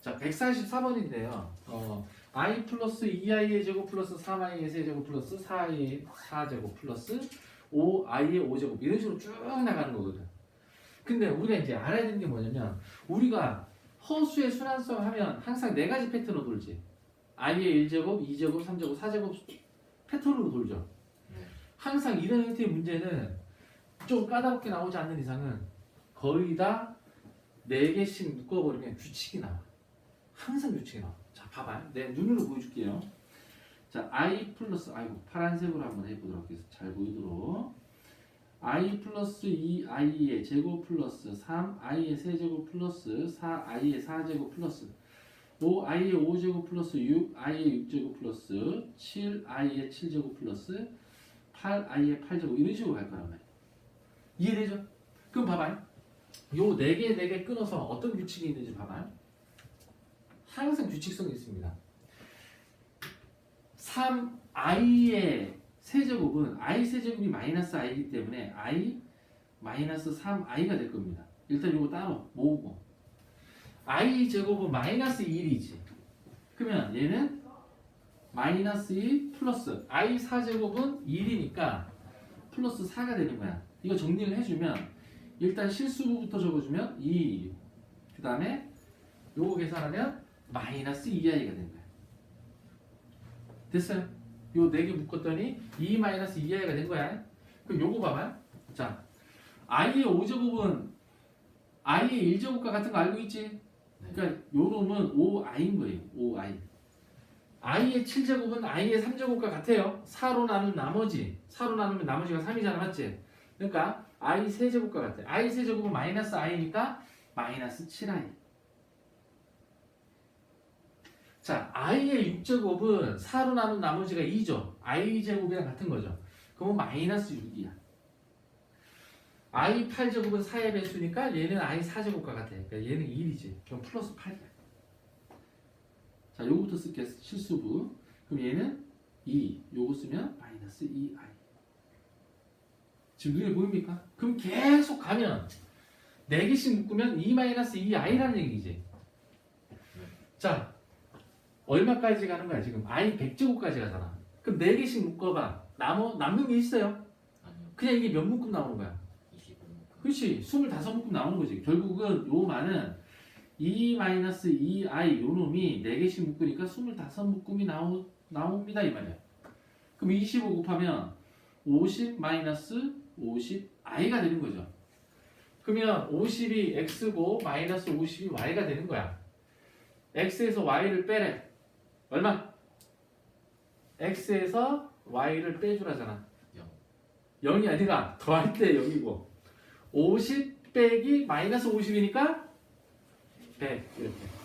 자, 144번인데요. 어, i 플러스 2i의 제곱 플러스 3i의 세제곱 플러스 4i의 4제곱 플러스 5i의 5제곱 이런 식으로 쭉 나가는 거거든. 근데 우리가 이제 알아야 되는 게 뭐냐면 우리가 허수의 순환성 하면 항상 네 가지 패턴으로 돌지. i의 1제곱, 2제곱, 3제곱, 4제곱 패턴으로 돌죠. 네. 항상 이런 형태의 문제는 좀 까다롭게 나오지 않는 이상은 거의 다 4개씩 묶어버리면 규칙이 나와. 항상 규칙이 나와. 자, 봐봐요. 내 눈으로 보여줄게요. 자, i 플러스, 아이고, 파란색으로 한번 해보도록 하겠습니다. 잘 보이도록. i 플러스 2i의 제곱 플러스 3i의 세제곱 플러스 4i의 4제곱 플러스 5i의 5제곱 플러스 6i의 6제곱 플러스 7i의 7제곱 플러스 8i의 8제곱 이런 식으로 갈 거란 말이에요. 이해되죠? 그럼 봐봐요. 요네개네개 끊어서 어떤 규칙이 있는지 봐봐요. 항상 규칙성이 있습니다. 3i의 세제곱은 i 세제곱이 마이너스 i이기 때문에 i 마이너스 3i가 될 겁니다. 일단 이거 따로 모으고 i 제곱은 마이너스 1이지. 그러면 얘는 마이너스 1 플러스 i 4제곱은 1이니까 플러스 4가 되는 거야. 이거 정리를 해주면 일단 실수부부터 적어주면 2. 그 다음에 요거 계산하면 마이너스 2i가 되는 거야. 됐어요? 요 네 개 묶었더니 2 마이너스 2i가 된 거야. 그럼 요거 봐봐요. 자, i의 5제곱은 i의 1제곱과 같은 거 알고 있지? 그러니까 요 놈은 5i인 거예요. 5i. i의 7제곱은 i의 3제곱과 같아요. 4로 나누면 나머지. 4로 나누면 나머지가 3이잖아. 맞지? 그러니까 i 세제곱과 같아. i 세제곱은 마이너스 i니까 마이너스 7i. 자, i의 6제곱은 4로 나눈 나머지가 2죠. i 제곱이랑 같은 거죠. 그러면 마이너스 6이야. i 8제곱은 4의 배수니까 얘는 i 4제곱과 같아. 그러니까 얘는 1이지. 그럼 플러스 8이야. 자, 요거부터 쓸게 실수부. 그럼 얘는 2. 요거 쓰면 마이너스 2i. 지금 눈에 보입니까? 그럼 계속 가면 4개씩 묶으면 2 마이너스 2i라는 얘기지. 자, 얼마까지 가는 거야 지금? i 100제곱까지 가잖아. 그럼 4개씩 묶어봐. 남어, 남는 게 있어요? 그냥 이게 몇 묶음 나오는 거야? 25만큼. 그렇지. 25묶음 나오는 거지. 결국은 요 말은 2-2i 요 놈이 4개씩 묶으니까 25묶음이 나오, 나옵니다 이 말이야. 그럼 25 곱하면 50 마이너스 50i가 되는 거죠. 그러면 50이 x고 마이너스 50이 y가 되는 거야. x에서 y를 빼래. 얼마? x에서 y를 빼주라잖아. 0. 0이 아니라 더할 때 0이고 50 빼기 마이너스 50이니까 100 이렇게